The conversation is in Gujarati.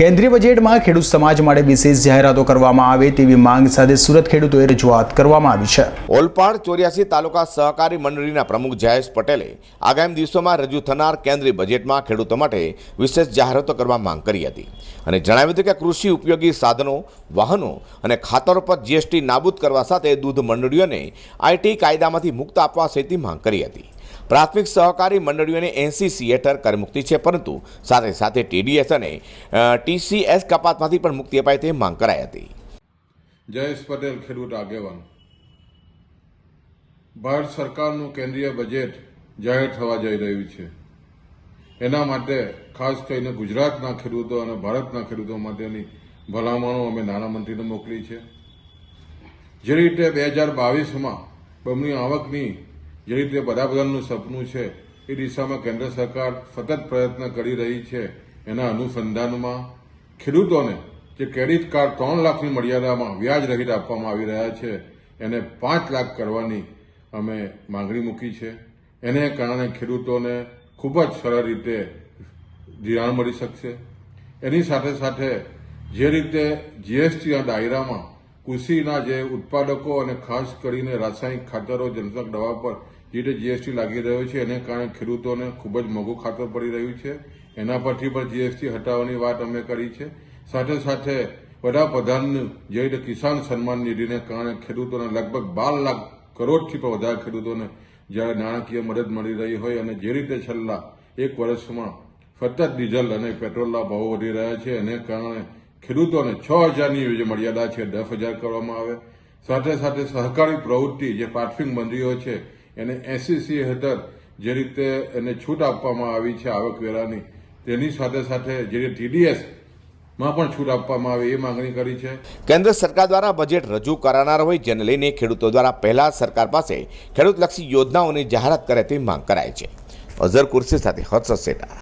કેન્દ્રીય બજેટમાં ખેડૂત સમાજ માટે વિશેષ જાહેરાતો કરવામાં આવે તેવી માંગ સાથે સુરત ખેડૂતોએ રજૂઆત કરવામાં આવી છે. ઓલપાડ ચોર્યાસી તાલુકા સહકારી મંડળીના પ્રમુખ જયેશ પટેલે આગામી દિવસોમાં રજૂ થનાર કેન્દ્રીય બજેટમાં ખેડૂતો માટે વિશેષ જાહેરાતો કરવા માંગ કરી હતી અને જણાવ્યું હતું કે કૃષિ ઉપયોગી સાધનો, વાહનો અને ખાતરો પર જીએસટી નાબૂદ કરવા સાથે દૂધ મંડળીઓને આઈટી કાયદામાંથી મુક્ત આપવા સહિતની માંગ કરી હતી. પ્રાથમિક સહકારી મંડળીઓને એનસીસી હેઠળ કરમુક્તિ છે, પરંતુ સાથે સાથે ટીડીએસ અને ટીસીએસ કપાતમાંથી પણ મુક્તિ અપાય તે માંગ કરાઈ હતી. જયેશ પટેલ, ખેડૂત આગેવાન. ભારત સરકારનું કેન્દ્રીય બજેટ જાહેર થવા જઈ રહ્યું છે. એના માટે ખાસ કરીને ગુજરાતના ખેડૂતો અને ભારતના ખેડૂતો માટેની ભલામણો અમે નાણામંત્રીને મોકલી છે. જે રીતે બે હજાર બાવીસમાં બમણી આવકની જે રીતે વડાપ્રધાનનું સપનું છે એ દિશામાં કેન્દ્ર સરકાર સતત પ્રયત્ન કરી રહી છે. એના અનુસંધાનમાં ખેડૂતોને જે ક્રેડિટ કાર્ડ ત્રણ લાખની મર્યાદામાં વ્યાજ રહિત આપવામાં આવી રહ્યા છે, એને પાંચ લાખ કરવાની અમે માંગણી મૂકી છે. એને કારણે ખેડૂતોને ખૂબ જ સરળ રીતે ધિરાણ મળી શકશે. એની સાથે સાથે જે રીતે જીએસટીના દાયરામાં કૃષિના જે ઉત્પાદકો અને ખાસ કરીને રાસાયણિક ખાતરો જંતુનાશક દવા પર જે રીતે જીએસટી લાગી રહ્યો છે, એને કારણે ખેડૂતોને ખૂબ જ મોંઘું ખાતર પડી રહ્યું છે. એના પરથી પણ જીએસટી હટાવવાની વાત અમે કરી છે. સાથે સાથે વડાપ્રધાન જે રીતે કિસાન સન્માન નિધિને કારણે ખેડૂતોને લગભગ બાર લાખ કરોડથી પણ વધારે ખેડૂતોને જ્યારે નાણાકીય મદદ મળી રહી હોય અને જે રીતે છેલ્લા એક વર્ષમાં સતત ડીઝલ અને પેટ્રોલના ભાવો વધી રહ્યા છે, એને કારણે ખેડૂતોને છ હજારની જે મર્યાદા છે, દસ હજાર કરવામાં આવે. સાથે સાથે સહકારી પ્રવૃત્તિ જે પાર્થિક મંડળીઓ છે, એને એસસીસી હેઠળ જે રીતે એને છૂટ આપવામાં આવી છે આવકવેરાની, તેની સાથે સાથે જે ટીડીએસ પણ છૂટ આપવામાં આવે એ માંગણી કરી છે. કેન્દ્ર સરકાર દ્વારા બજેટ રજૂ કરાનાર હોય જેને લઈને ખેડૂતો દ્વારા પહેલા સરકાર પાસે ખેડૂતલક્ષી યોજનાઓની જાહેરાત કરે તેવી માંગ કરાય છે. અઝર કુર્સી સાથે હર્ષદ સેટા.